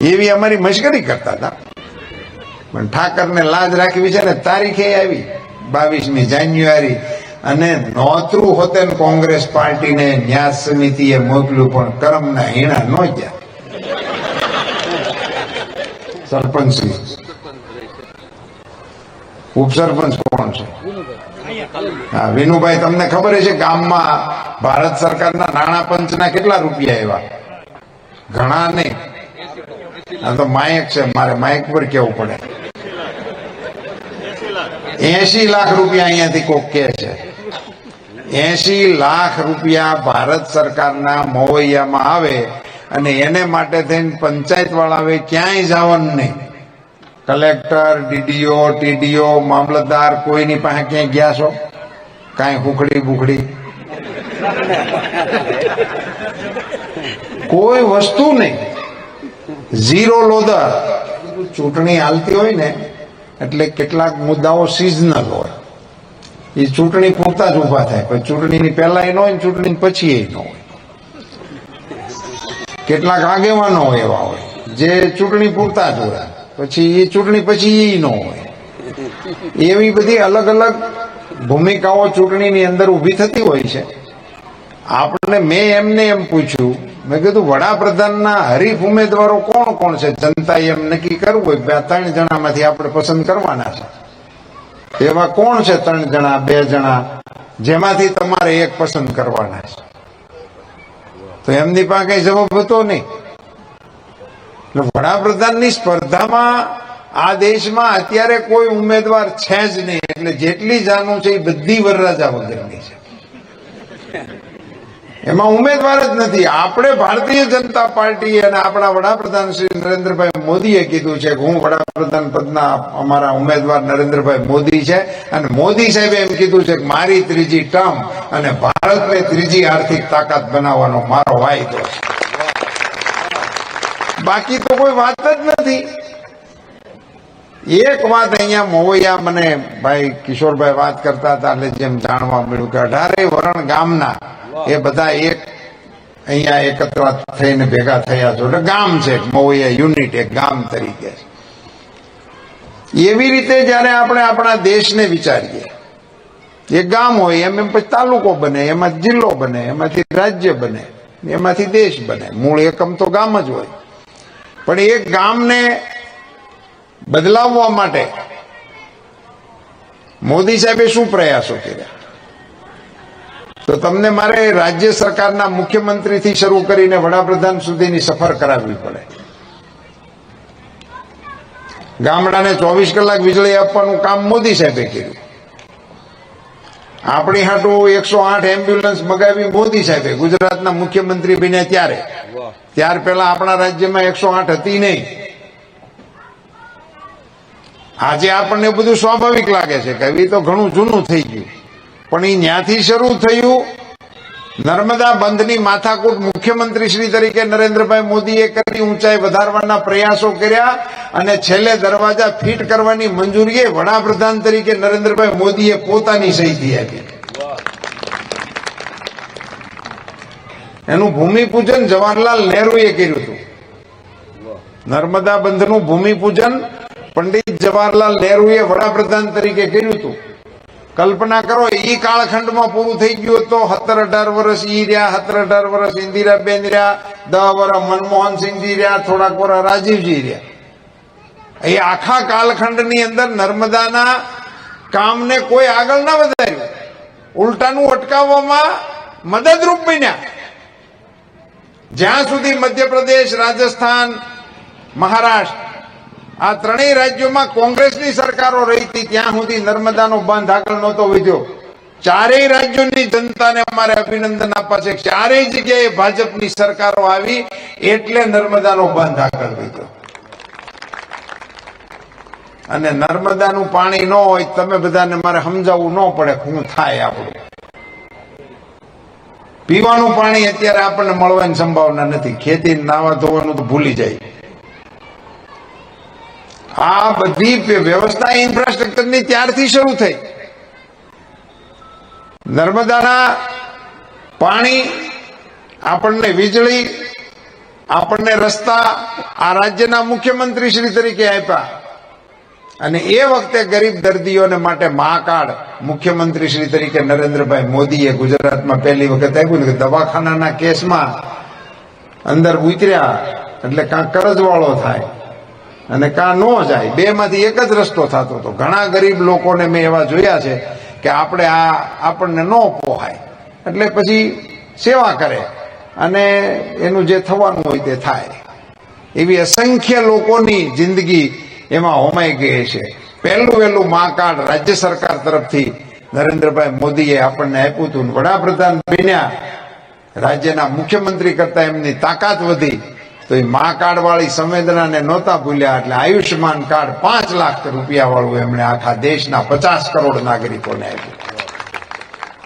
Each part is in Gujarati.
એવી અમારી મશ્કરી કરતા હતા. પણ ઠાકરને લાજ રાખવી છે ને તારીખે આવી, બાવીસમી જાન્યુઆરી. અને નોતરું હોતે કોંગ્રેસ પાર્ટીને ન્યાસ સમિતિએ મોકલ્યું, પણ કરમના હીણા ન ગયા સરપંચ ઉપસરપંચ કોણ છે? હા, વિનુભાઈ, તમને ખબર છે ગામમાં ભારત સરકારના નાણાં પંચના કેટલા રૂપિયા એવા ઘણા નહીં. આ માયક છે, મારે માયક પર કેવું પડે? એસી લાખ રૂપિયા અહીંયાથી કોક કે છે. એસી લાખ રૂપિયા ભારત સરકારના મોવૈયામાં આવે અને એને માટે થઈને પંચાયત વાળાએ ક્યાંય જવાનું નહીં. કલેક્ટર, ડીડીઓ, ટીડીઓ, મામલતદાર કોઈની પાસે ક્યાંય ગયા છો? કાંઈ હુખડી બુકડી કોઈ વસ્તુ નહીં. ઝીરો લોધર ચૂંટણી હાલતી હોય ને, એટલે કેટલાક મુદ્દાઓ સિઝનલ હોય. એ ચૂંટણી પૂરતા જ ઊભા થાય, પણ ચૂંટણીની પહેલા એ ન હોય ને ચૂંટણી પછી એ ન હોય. કેટલાક આગેવાનો એવા હોય, જે ચૂંટણી પૂરતા જ હોય, પછી એ ચૂંટણી પછી એ ન હોય. એવી બધી અલગ અલગ ભૂમિકાઓ ચૂંટણીની અંદર ઊભી થતી હોય છે. આપણે મેં એમને એમ પૂછ્યું મેં કીધું, વડાપ્રધાનના હરીફ ઉમેદવારો કોણ કોણ છે? જનતાએ એમ નક્કી કરવું હોય બે ત્રણ જણામાંથી આપણે પસંદ કરવાના છે. એવા કોણ છે ત્રણ જણા, બે જણા, જેમાંથી તમારે એક પસંદ કરવાના છે? તો એમની પાસે કઈ જવાબ હતો નહીં. એટલે વડાપ્રધાનની સ્પર્ધામાં આ દેશમાં અત્યારે કોઈ ઉમેદવાર છે જ નહીં. એટલે જેટલી જાનું છે એ બધી વરરાજા વગરની છે. એમાં ઉમેદવાર જ નથી. આપણે ભારતીય જનતા પાર્ટી અને આપણા વડાપ્રધાન શ્રી નરેન્દ્રભાઈ મોદીએ કીધું છે કે હું વડાપ્રધાન પદના અમારા ઉમેદવાર નરેન્દ્રભાઈ મોદી છે. અને મોદી સાહેબે એમ કીધું છે કે મારી ત્રીજી ટર્મ અને ભારતને ત્રીજી આર્થિક તાકાત બનાવવાનો મારો વાયદો છે. બાકી તો કોઈ વાત જ નથી. એક વાત અહીંયા મોવૈયા મને ભાઈ કિશોરભાઈ વાત કરતા હતા એટલે જેમ જાણવા મળ્યું કે અઢારે વરણ ગામના એ બધા એક અહીંયા એકત્ર થઈને ભેગા થયા છો. એટલે ગામ છે મોય યુનિટ એક ગામ તરીકે એવી રીતે જ્યારે આપણે આપણા દેશને વિચારીએ એ ગામ હોય, એમ એમ પછી તાલુકો બને, એમાં જિલ્લો બને, એમાંથી રાજ્ય બને, એમાંથી દેશ બને. મૂળ એકમ તો ગામ જ હોય. પણ એ ગામને બદલાવવા માટે મોદી સાહેબે શું પ્રયાસો કર્યા? તો તમને મારે રાજ્ય સરકારના મુખ્યમંત્રીથી શરૂ કરીને વડાપ્રધાન સુધીની સફર કરાવવી પડે. ગામડાને ચોવીસ કલાક વીજળી આપવાનું કામ મોદી સાહેબે કર્યું. આપણી હાટું એકસો આઠ એમ્બ્યુલન્સ મગાવી મોદી સાહેબે ગુજરાતના મુખ્યમંત્રી બન્યા ત્યારે. ત્યાર પહેલા આપણા રાજ્યમાં એકસો આઠ હતી નહીં. આજે આપણને બધું સ્વાભાવિક લાગે છે કે એ તો ઘણું જૂનું થઈ ગયું. પણ એ ન્યાથી શરૂ થયું. નર્મદા બંધની માથાકૂટ મુખ્યમંત્રી શ્રી તરીકે નરેન્દ્રભાઈ મોદીએ કરી ઊંચાઈ વધારવાના પ્રયાસો કર્યા અને છેલ્લે દરવાજા ફિટ કરવાની મંજૂરી વડાપ્રધાન તરીકે નરેન્દ્રભાઈ મોદીએ પોતાની સહીથી આપી. એનું ભૂમિપૂજન જવાહરલાલ નહેરુએ કર્યું હતું. નર્મદા બંધનું ભૂમિપૂજન પંડિત જવાહરલાલ નહેરુએ વડાપ્રધાન તરીકે કર્યું હતું. કલ્પના કરો, ઈ કાળખંડમાં પૂરું થઈ ગયું તો સત્તર અઢાર વર્ષ ઈ રહ્યા, સત્તર અઢાર વર્ષ ઇન્દિરાબેન રહ્યા દસ વર્ષ મનમોહનસિંહજી રહ્યા, થોડાક વર્ષ રાજીવજી રહ્યા. એ આખા કાલખંડની અંદર નર્મદાના કામને કોઈ આગળ ના વધાર્યું. ઉલટાનું અટકાવવામાં મદદરૂપ બન્યા. જ્યાં સુધી મધ્યપ્રદેશ, રાજસ્થાન, મહારાષ્ટ્ર આ ત્રણેય રાજ્યોમાં કોંગ્રેસની સરકારો રહી ત્યાં સુધી નર્મદાનો બાંધ આગળ નહોતો વધ્યો. ચારેય રાજ્યોની જનતાને અમારે અભિનંદન આપવા છે. ચારેય જગ્યાએ ભાજપની સરકારો આવી, એટલે નર્મદાનો બાંધ આગળ વધ્યો. અને નર્મદાનું પાણી ન હોય, તમે બધાને મારે સમજાવવું ન પડે હું થાય આપણું. પીવાનું પાણી અત્યારે આપણને મળવાની સંભાવના નથી. ખેતી નાવા ધોવાનું તો ભૂલી જાય. આ બધી વ્યવસ્થા ઇન્ફ્રાસ્ટ્રક્ચરની ત્યારથી શરૂ થઈ. નર્મદાના પાણી આપણને વીજળી, આપણને રસ્તા આ રાજ્યના મુખ્યમંત્રી શ્રી તરીકે આપ્યા. અને એ વખતે ગરીબ દર્દીઓને માટે મા કાર્ડ મુખ્યમંત્રી શ્રી તરીકે નરેન્દ્રભાઈ મોદીએ ગુજરાતમાં પહેલી વખત આપ્યું કે દવાખાનાના કેસમાં અંદર ઉતર્યા, એટલે કાંક કરજવાળો થાય. અને કાં ન જાય? બે માંથી એક જ રસ્તો થતો હતો. ઘણા ગરીબ લોકોને મેં એવા જોયા છે કે આપણે આ આપણને ન પોહાય. એટલે પછી સેવા કરે અને એનું જે થવાનું હોય તે થાય. એવી અસંખ્ય લોકોની જિંદગી એમાં હોમાઈ ગઈ છે. પહેલું વહેલું મા કાર્ડ રાજ્ય સરકાર તરફથી નરેન્દ્રભાઈ મોદીએ આપણને આપ્યું હતું. વડાપ્રધાન બન્યા. રાજ્યના મુખ્યમંત્રી કરતા એમની તાકાત વધી. તો એ મા કાર્ડ વાળી સંવેદનાને નહોતા ભૂલ્યા એટલે આયુષ્યમાન કાર્ડ પાંચ લાખ રૂપિયા વાળું એમણે આખા દેશના પચાસ કરોડ નાગરિકોને આપ્યું.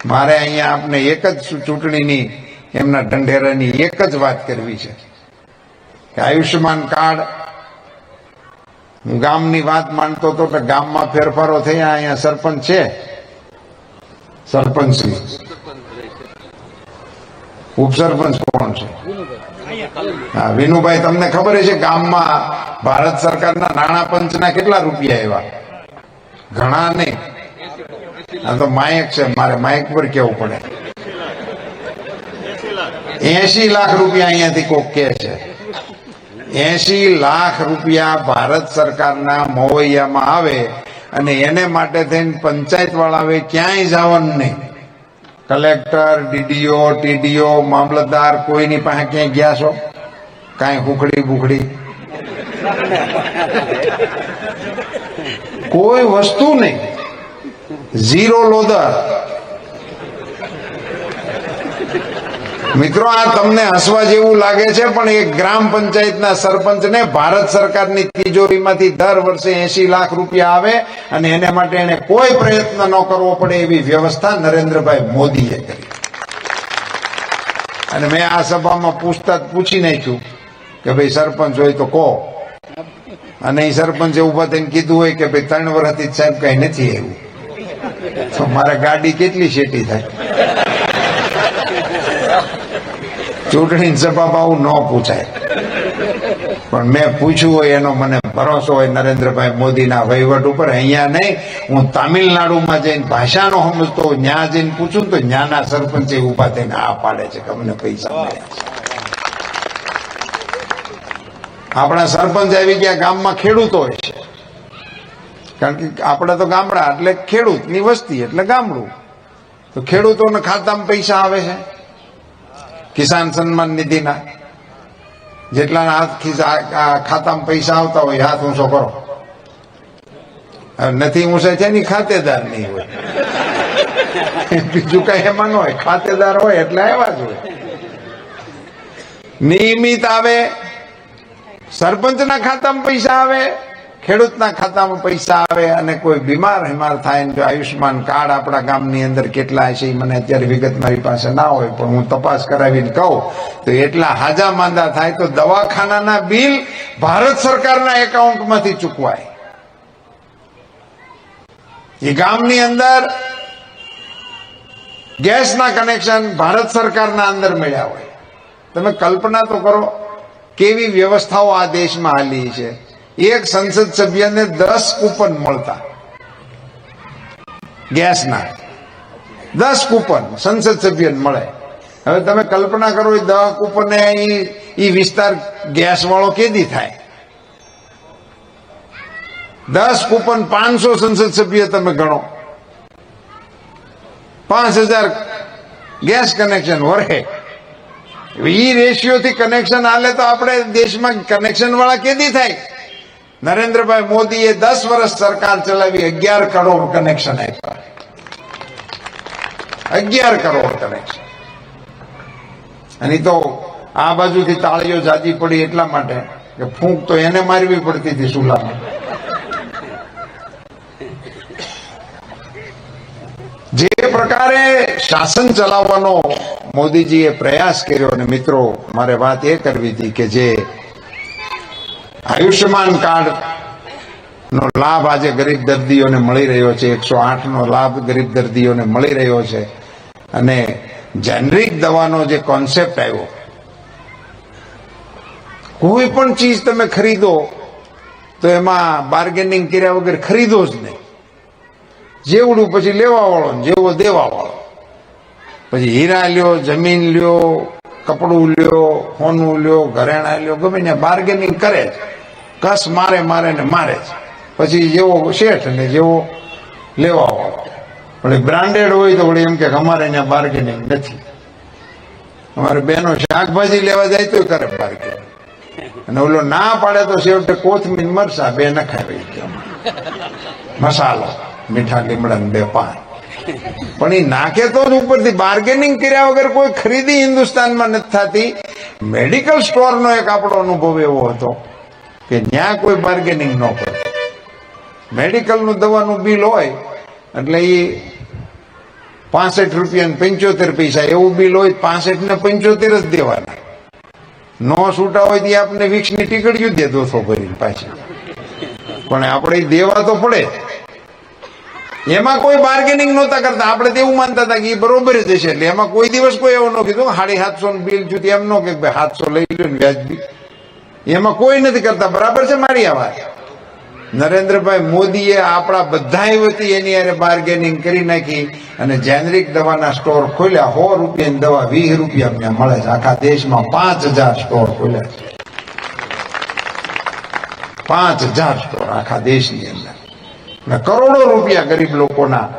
મારે અહીંયા આપને એક જ ચૂંટણીની એમના ઢંઢેરાની એક જ વાત કરવી છે. કે આયુષ્યમાન કાર્ડ, હું ગામની વાત માનતો હતો કે ગામમાં ફેરફારો થયા, અહીંયા સરપંચ છે. સરપંચ. ઉપસરપંચ. કોણ છે. હા, વિનુભાઈ, તમને ખબર છે ગામમાં ભારત સરકારના નાણાં પંચના કેટલા રૂપિયા એવા ઘણા નહીં. આ તો માયક છે, મારે માયક પર કેવું પડે? એસી લાખ રૂપિયા અહીંયાથી કોક કે છે. એસી લાખ રૂપિયા ભારત સરકારના મોવૈયામાં આવે અને એને માટે થઈને પંચાયત વાળાએ ક્યાંય જવાનું નહીં. કલેક્ટર, ડીડીઓ, ટીડીઓ, મામલતદાર કોઈની પાસે ક્યાંય ગયા છો? કાંઈ હુકડી બુકડી? કોઈ વસ્તુ નહીં. ઝીરો લોદર મિત્રો, આ તમને હસવા જેવું લાગે છે, પણ એક ગ્રામ પંચાયતના સરપંચને ભારત સરકારની તિજોરીમાંથી દર વર્ષે એસી લાખ રૂપિયા આવે અને એને માટે એને કોઈ પ્રયત્ન ન કરવો પડે એવી વ્યવસ્થા નરેન્દ્રભાઈ મોદીએ કરી. અને મેં આ સભામાં પૂછતા પૂછી નાખ્યું કે ભાઈ સરપંચ હોય તો કહો. અને એ સરપંચે ઊભા થઈને કીધું હોય કે ભાઈ ત્રણ વર્ષથી સાહેબ કઈ નથી આવ્યું. તો મારે ગાડી કેટલી શેટી થાય? ચૂંટણી સભામાં ન પૂછાય. પણ મેં પૂછ્યું હોય એનો મને ભરોસો હોય નરેન્દ્રભાઈ મોદીના વહીવટ ઉપર. અહીંયા નહીં, હું તામિલનાડુમાં જઈને ભાષાનો સમજતો ન્યા જઈને પૂછું તો ન્યાના સરપંચે ઊભા થઈને આ પાડે છે કે અમને પૈસા મળ્યા આપણા સરપંચ આવી ગયા ગામમાં ખેડૂતો છે. કારણ કે આપણે તો ગામડા, એટલે ખેડૂતની વસ્તી, એટલે ગામડું. તો ખેડૂતોને ખાતામાં પૈસા આવે છે. કિસાન સન્માન નિધિના જેટલા હાથ ખાતામાં પૈસા આવતા હોય હાથ ઊંચો કરો. નથી ઊંચા છે ની ખાતેદાર નહીં હોય. બીજું કઈ એમાં ન હોય, ખાતેદાર હોય એટલે આવ્યા જ હોય. નિયમિત આવે, સરપંચના ખાતામાં પૈસા આવે ખેડૂતના ખાતામાં પૈસા આવે અને કોઈ બીમાર હિમાર થાય ને જો આયુષ્યમાન કાર્ડ આપણા ગામની અંદર કેટલા છે એ મને અત્યારે વિગત મારી પાસે ના હોય, પણ હું તપાસ કરાવીને કહું, તો એટલા હાજા માંદા થાય તો દવાખાનાના બિલ ભારત સરકારના એકાઉન્ટમાંથી ચૂકવાય. એ ગામની અંદર ગેસના કનેક્શન ભારત સરકારના અંદર મળ્યા હોય. તમે કલ્પના તો કરો, કેવી વ્યવસ્થાઓ આ દેશમાં હાલી છે. એક સંસદ સભ્યને દસ કૂપન મળતા. ગેસના. દસ કૂપન સંસદ સભ્યને મળે. હવે તમે કલ્પના કરો એ દસ કૂપન એ વિસ્તાર ગેસ વાળો કેદી થાય? દસ કૂપન પાંચસો સંસદ સભ્ય તમે ગણો. પાંચ હજાર ગેસ કનેક્શન વરે. ઈ રેશિયોથી કનેક્શન આલે તો આપણે દેશમાં કનેક્શન વાળા કેદી થાય? નરેન્દ્રભાઈ મોદીએ દસ વર્ષ સરકાર ચલાવી અગિયાર કરોડ કનેક્શન આપ્યા. અગિયાર કરોડ કનેક્શન અને તો આ બાજુથી તાળીઓ જાજી પડી એટલા માટે કે ફૂંક તો એને મારવી પડતી હતી સુલામાં જે પ્રકારે શાસન ચલાવવાનો મોદીજીએ પ્રયાસ કર્યો અને મિત્રો, મારે વાત એ કરવી હતી કે જે આયુષ્યમાન કાર્ડ નો લાભ આજે ગરીબ દર્દીઓને મળી રહ્યો છે. એકસો આઠ નો લાભ ગરીબ દર્દીઓને મળી રહ્યો છે. અને જેનરિક દવાનો જે કોન્સેપ્ટ આવ્યો, કોઈ પણ ચીજ તમે ખરીદો, તો એમાં બાર્ગેનિંગ કર્યા વગર ખરીદો જ નહીં. જેવડું પછી લેવા વાળો જેવો દેવા વાળો પછી હીરા લ્યો, જમીન લ્યો, કપડું લ્યો, સોનું લ્યો, ઘરેણા લ્યો, ગમે ને બાર્ગેનિંગ કરે જ. કસ મારે મારે ને મારે જ. પછી જેવો શેઠ ને જેવો લેવા વાળો. વળી બ્રાન્ડેડ હોય તો એમ કે અમારે ત્યાં બાર્ગેનિંગ નથી. અમારે બેનો શાકભાજી લેવા જાય તો કરે બાર્ગેનિંગ અને ઓલો ના પાડે તો છેવટે કોથમીર મરસા બે નખાવી મસાલો, મીઠા લીમડા બે પાન. પણ એ નાખે તો જ ઉપરથી બાર્ગેનિંગ કર્યા વગર કોઈ ખરીદી હિન્દુસ્તાનમાં નથી થતી. મેડિકલ સ્ટોરનો એક આપણો અનુભવ એવો હતો. કે ત્યાં કોઈ બાર્ગેનિંગ ન કરે મેડિકલનું દવાનું બિલ હોય, એટલે એ પાસઠ રૂપિયા પંચોતેર પૈસા, એવું બિલ હોય પાસઠ ને પંચોતેર જ દેવાના. નો છૂટા હોય ત્યાં આપણે વિક્ષની ટીકડીયું દે દોસો ભરીને પાછી. પણ આપણે દેવા તો પડે. એમાં કોઈ બાર્ગેનિંગ નહોતા કરતા. આપણે તો એવું માનતા હતા કે એ બરોબર જ હશે. એટલે એમાં કોઈ દિવસ કોઈ એવું ન કીધું સાડી સાતસો બિલ થયું એમ ન કે ભાઈ સાતસો લઈ લો વ્યાજબી. એમાં કોઈ નથી કરતા. બરાબર છે મારી આ વાત? નરેન્દ્રભાઈ મોદીએ આપણા બધા વતી એની અરે બાર્ગેનિંગ કરી નાખી અને જેનરિક દવાના સ્ટોર ખોલ્યા. સો રૂપિયાની દવા, વીસ રૂપિયા ત્યાં મળે છે. આખા દેશમાં પાંચ હજાર સ્ટોર ખોલ્યા છે. પાંચ હજાર સ્ટોર આખા દેશની અંદર. ને કરોડો રૂપિયા ગરીબ લોકોના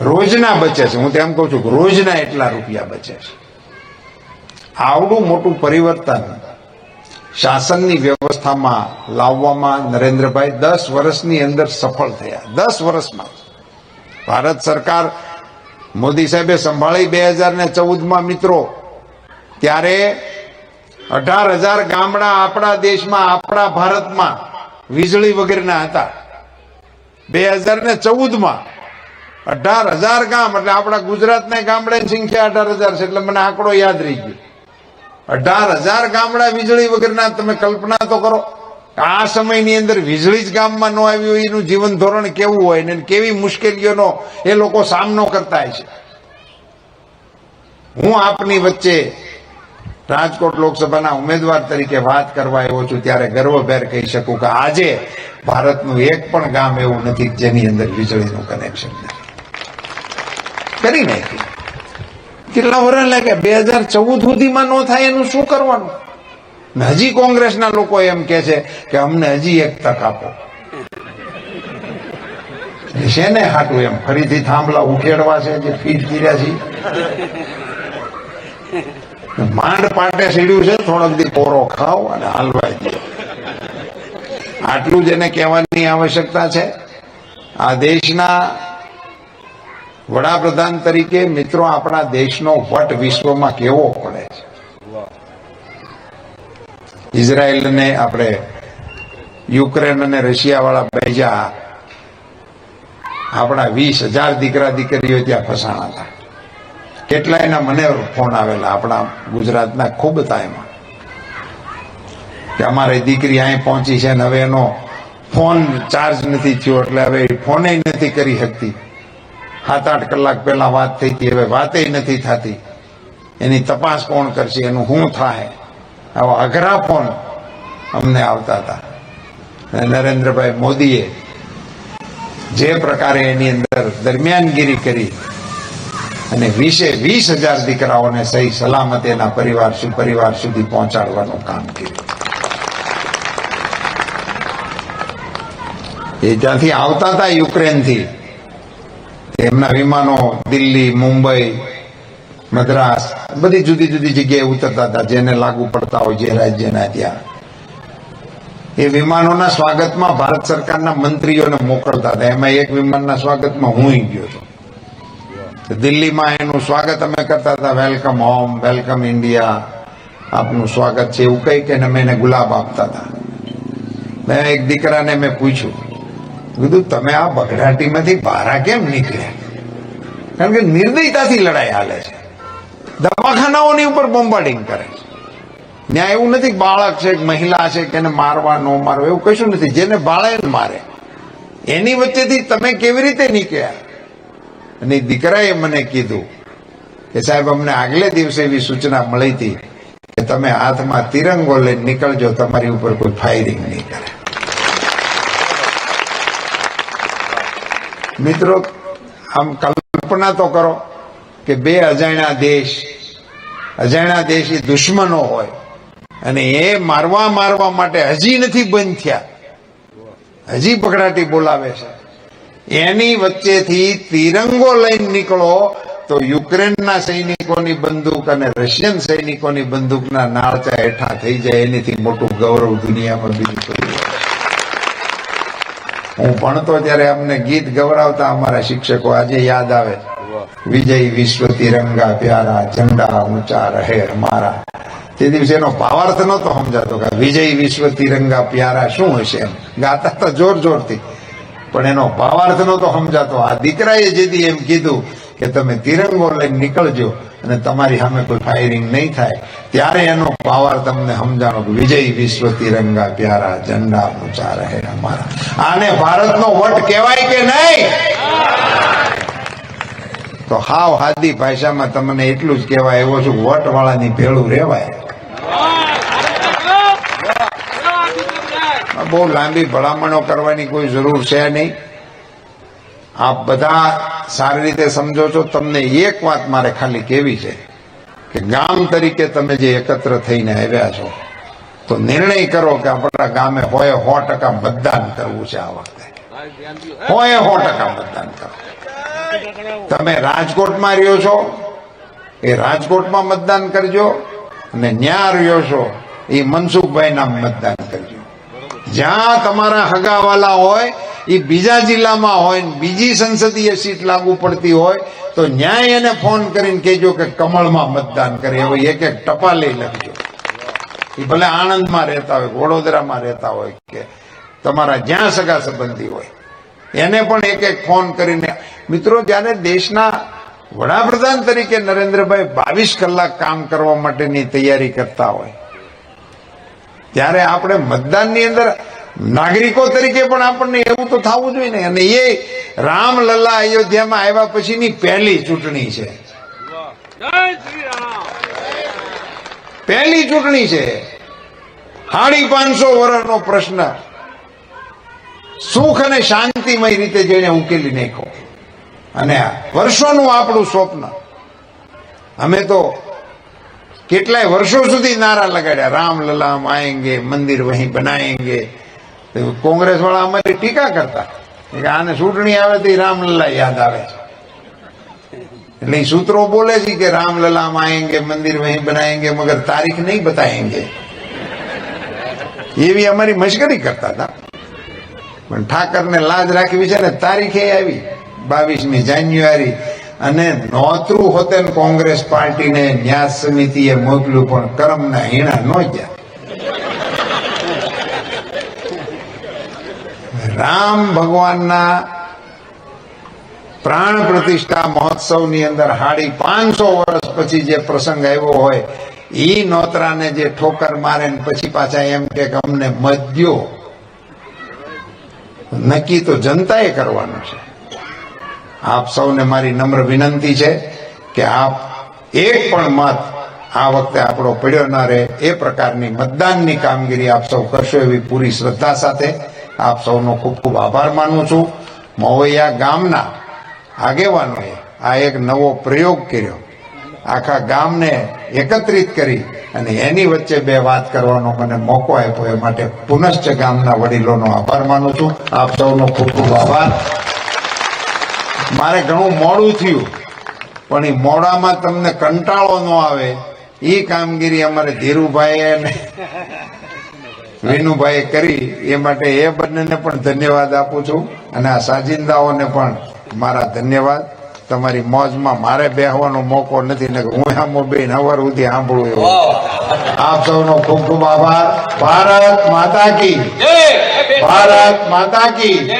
રોજના બચે છે. હું તેમ કહું છું રોજના એટલા રૂપિયા બચે છે. આવડું મોટું પરિવર્તન શાસનની વ્યવસ્થામાં લાવવામાં નરેન્દ્રભાઈ દસ વર્ષની અંદર સફળ થયા. દસ વર્ષમાં. ભારત સરકાર મોદી સાહેબે સંભાળી બે હજાર ને ચૌદમાં મિત્રો. ત્યારે અઢાર હજાર ગામડા આપણા દેશમાં, આપણા ભારતમાં વીજળી વગેરેના હતા. બે હજાર ને ચૌદમાં અઢાર હજાર ગામ, એટલે આપણા ગુજરાતના ગામડાની સંખ્યા અઢાર હજાર છે, એટલે મને આંકડો યાદ રહી ગયો. અઢાર હજાર ગામડા વીજળી વગરના તમે કલ્પના તો કરો. આ સમયની અંદર વીજળી જ ગામમાં ન આવી હોય, એનું જીવન ધોરણ કેવું હોય ને કેવી મુશ્કેલીઓનો એ લોકો સામનો કરતા હોય છે. હું આપની વચ્ચે રાજકોટ લોકસભાના ઉમેદવાર તરીકે વાત કરવા આવ્યો છું, ત્યારે ગર્વભેર કહી શકું કે આજે ભારતનું એક પણ ગામ એવું નથી જેની અંદર વીજળીનું કનેક્શન નથી. કરી નાખ્યું. કેટલા વર્ષ લાગ્યા? બે હજાર ચૌદ સુધીમાં ન થાય એનું શું કરવાનું? હજી કોંગ્રેસના લોકો એમ કે છે કે અમને હજી એક તક આપો. શેને હાટું એમ. ફરીથી થાંભલા ઉખેડવા છે જે ફીટ કર્યા છે. માંડ પાટે સીડ્યું છે, થોડોક દી કોરો ખાવ અને હાલવાઈ દે. આટલું જ એને કહેવાની આવશ્યકતા છે. આ દેશના વડાપ્રધાન તરીકે મિત્રો આપણા દેશનો વટ વિશ્વમાં કેવો પડે છે? ઇઝરાયલને આપણે, યુક્રેન અને રશિયા વાળા બેજા આપણા વીસ હજાર દીકરા દીકરીઓ ત્યાં ફસાણા હતા. કેટલાયના મને ફોન આવેલા આપણા ગુજરાતના ખૂબ તાયમાં. કે અમારી દીકરી અહીં પહોંચી છે અને હવે એનો ફોન ચાર્જ નથી થયો, એટલે હવે ફોને નથી કરી શકતી. સાત આઠ કલાક પહેલા વાત થઈ હતી. હવે વાતે નથી થતી. એની તપાસ કોણ કરશે, એનું શું થાય? આવા અઘરા ફોન અમને આવતા હતા. નરેન્દ્રભાઈ મોદીએ જે પ્રકારે એની અંદર દરમિયાનગીરી કરી અને વીસે, વીસ હજાર દીકરાઓને સહી સલામત એના પરિવાર સુપરિવાર સુધી પહોંચાડવાનું કામ કર્યું. એ ત્યાંથી આવતા હતા યુક્રેનથી. એમના વિમાનો દિલ્હી, મુંબઈ, મદ્રાસ, બધી જુદી જુદી જગ્યાએ ઉતરતા હતા, જેને લાગુ પડતા હોય જે રાજ્યના ત્યાં. એ વિમાનોના સ્વાગતમાં ભારત સરકારના મંત્રીઓને મોકલતા હતા. એમાં એક વિમાનના સ્વાગતમાં હું ગયો હતો. દિલ્હીમાં એનું સ્વાગત અમે કરતા હતા. વેલકમ હોમ, વેલકમ ઇન્ડિયા, આપનું સ્વાગત છે એવું કહી કે અમે એને ગુલાબ આપતા હતા. મેં એક દીકરાને મેં પૂછ્યું કીધું, તમે આ બગડાટીમાંથી ભારા કેમ નીકળ્યા કારણ કે નિર્દયતાથી લડાઈ હાલે છે. દવાખાનાઓની ઉપર બોમ્બાર્ડિંગ કરે છે. ત્યાં એવું નથી બાળક છે મહિલા છે, કે એને મારવા, ન મારવા, એવું કશું નથી. જેને બાળે મારે. એની વચ્ચેથી તમે કેવી રીતે નીકળ્યા? અને દીકરાએ મને કીધું કે, સાહેબ, અમને આગલે દિવસે એવી સૂચના મળી હતી કે તમે હાથમાં તિરંગો લઈને નીકળજો, તમારી ઉપર કોઈ ફાયરિંગ નહીં કરે. મિત્રો, આમ કલ્પના તો કરો કે બે અજાણ્યા દેશ, અજાણ્યા દેશી દુશ્મનો હોય અને એ મારવા મારવા માટે હજી નથી બંધ થયા હજી પકડાટી બોલાવે છે એની વચ્ચેથી તિરંગો લઈને નીકળો તો યુક્રેનના સૈનિકોની બંદૂક અને રશિયન સૈનિકોની બંદૂકના નાળચા હેઠા થઈ જાય એનીથી મોટું ગૌરવ દુનિયામાં બીજું. હું ભણતો ત્યારે અમને ગીત ગવડાવતા અમારા શિક્ષકો આજે યાદ આવે વિજય વિશ્વ તિરંગા પ્યારા, ઝંડા ઊંચા રહે અમારા તે દિવસે એનો ભાવાર્થ નહોતો સમજાતો કે વિજય વિશ્વ તિરંગા પ્યારા શું હશે એમ. ગાતા તો જોર જોરથી. પણ એનો ભાવાર્થ નહોતો સમજાતો. આ દીકરાએ જેથી એમ કીધું કે તમે તિરંગો લઈને નીકળજો. અને તમારી સામે કોઈ ફાયરિંગ નહીં થાય, ત્યારે એનો પાવર તમને સમજાણો કે વિજય વિશ્વ તિરંગા પ્યારા ઝંડા ઊંચા રહે અમારા. આને ભારતનો વટ કહેવાય કે નહીં? તો હાવ હાદી ભાષામાં તમને એટલું જ કહેવાય, એવો છું વટ વાળાની ભેળું રેવાય બહુ લાંબી ભલામણો કરવાની કોઈ જરૂર છે નહીં. આપ બધા સારી રીતે સમજો છો, તમને એક વાત મારે ખાલી કેવી છે કે ગામ તરીકે તમે જે એકત્ર થઈને આવ્યા છો, તો નિર્ણય કરો કે આપણા ગામે હોય સો ટકા મતદાન કરવું છે આ વખતે. હોય સો ટકા મતદાન કરો. તમે રાજકોટમાં રહ્યો છો, એ રાજકોટમાં મતદાન કરજો અને ન્યા રહ્યો છો, એ મનસુખભાઈના મતદાન કરજો. જ્યાં તમારા હગાવાલા હોય એ બીજા જિલ્લામાં હોય બીજી સંસદીય સીટ લાગુ પડતી હોય, તો ન્યાય એને ફોન કરીને કહેજો કે કમળમાં મતદાન કરે. એવો એક એક ટપાલે લખજો. એ ભલે આણંદમાં રહેતા હોય, વડોદરામાં રહેતા હોય કે તમારા જ્યાં સગા સંબંધી હોય. એને પણ એક એક ફોન કરીને, મિત્રો, જ્યારે દેશના વડાપ્રધાન તરીકે નરેન્દ્રભાઈ બાવીસ કલાક કામ કરવા માટેની તૈયારી કરતા હોય, ત્યારે આપણે મતદાનની અંદર નાગરિકો તરીકે પણ આપણને એવું તો થવું જોઈએ ને. અને એ રામલલ્લા અયોધ્યામાં આવ્યા પછીની પહેલી ચૂંટણી છે. પહેલી ચૂંટણી છે. સાડી પાંચસો વર્ષનો પ્રશ્ન. સુખ અને શાંતિમય રીતે જેને ઉકેલી નાખ્યો. અને વર્ષોનું આપણું સ્વપ્ન. અમે તો કેટલાય વર્ષો સુધી નારા લગાડ્યા. રામલલામ આએંગે મંદિર વહીં બનાએંગે કોંગ્રેસ વાળા અમારી ટીકા કરતા. કે આને ચૂંટણી આવે તો રામલલા યાદ આવે છે. એટલે સૂત્રો બોલે છે કે રામલલા આયેંગે મંદિર વહી બનાએંગે મગર તારીખ નહીં બતાએંગે એવી અમારી મશ્કરી કરતા હતા. પણ ઠાકરને લાજ રાખવી છે ને તારીખે આવી, બાવીસમી જાન્યુઆરી. અને નોતરું હોતે કોંગ્રેસ પાર્ટીને ન્યાસ સમિતિએ મોકલ્યું, પણ કરમના હીણા ન ગયા. રામ ભગવાનના પ્રાણ પ્રતિષ્ઠા મહોત્સવની અંદર હાડી પાંચસો વર્ષ પછી જે પ્રસંગ આવ્યો હોય એ નોતરાને જે ઠોકર મારે ને પછી પાછા એમ કે અમને મત દ્યો નક્કી તો જનતાએ કરવાનું છે. આપ સૌને મારી નમ્ર વિનંતી છે કે આપ એક પણ મત આ વખતે આપણો પડ્યો ન રહે. એ પ્રકારની મતદાનની કામગીરી આપ સૌ કરશો એવી પૂરી શ્રદ્ધા સાથે આપ સૌનો ખૂબ ખૂબ આભાર માનું છું. મવૈયા ગામના આગેવાનોએ આ એક નવો પ્રયોગ કર્યો. આખા ગામને એકત્રિત કરી અને એની વચ્ચે બે વાત કરવાનો મને મોકો આપ્યો. એ માટે પુનશ્ચ ગામના વડીલોનો આભાર માનું છું. આપ સૌનો ખૂબ ખૂબ આભાર. મારે ઘણું મોડું થયું, પણ એ મોડામાં તમને કંટાળો ન આવે. એ કામગીરી અમારે ધીરુભાઈ અને વિનુભાઈએ કરી એ માટે એ બંનેને પણ ધન્યવાદ આપું છું અને આ સાજિંદાઓને પણ મારા ધન્યવાદ. તમારી મોજમાં મારે બેહવાનો મોકો નથી ને હું આમ બેન હવાર સુધી સાંભળું એવું. આપ સૌનો ખૂબ ખૂબ આભાર. ભારત માતા કી. ભારત માતા કી.